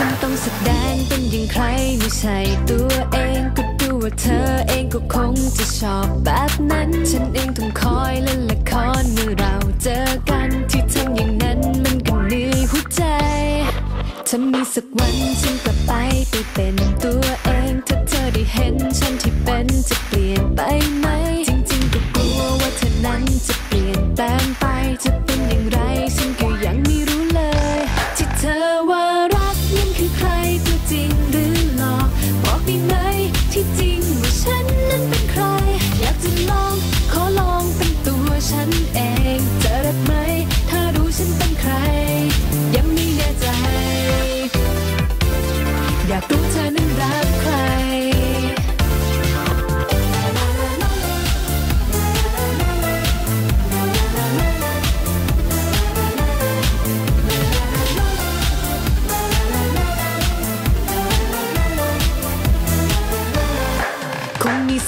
ฉันต้องแสดงเป็นอย่างใครไม่ใช่ตัวเองก็ดูว่าเธอเองก็คงจะชอบแบบนั้น ฉันเองต้องคอยเล่นละครเมื่อเราเจอกันที่ทำอย่างนั้นมันก็เหนื่อยหัวใจถ้ามีสักวันฉันกลับไปไปเป็นตัวเองถ้าเธอได้เห็นฉันที่เป็นจะเปลี่ยนไปไหม จริงๆก็กลัวว่าเธอนั้นจะเปลี่ยนแปลงไปจะเป็นอย่างไร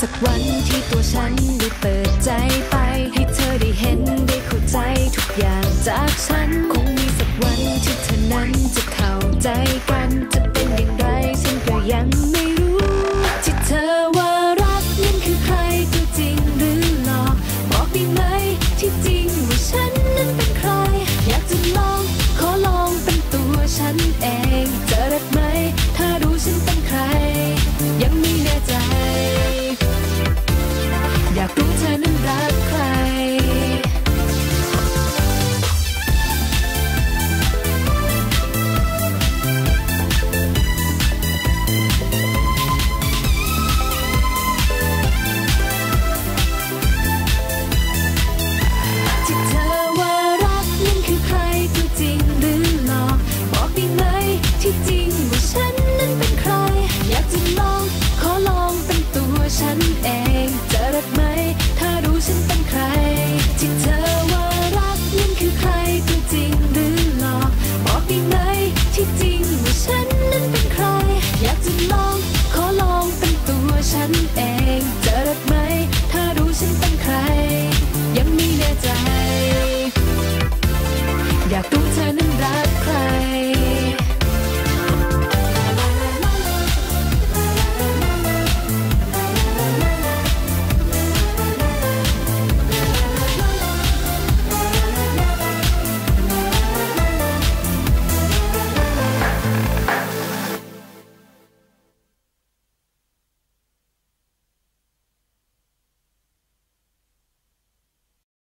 สักวันที่ตัวฉันได้เปิดใจไป ให้เธอได้เห็นได้เข้าใจทุกอย่างจากฉันคง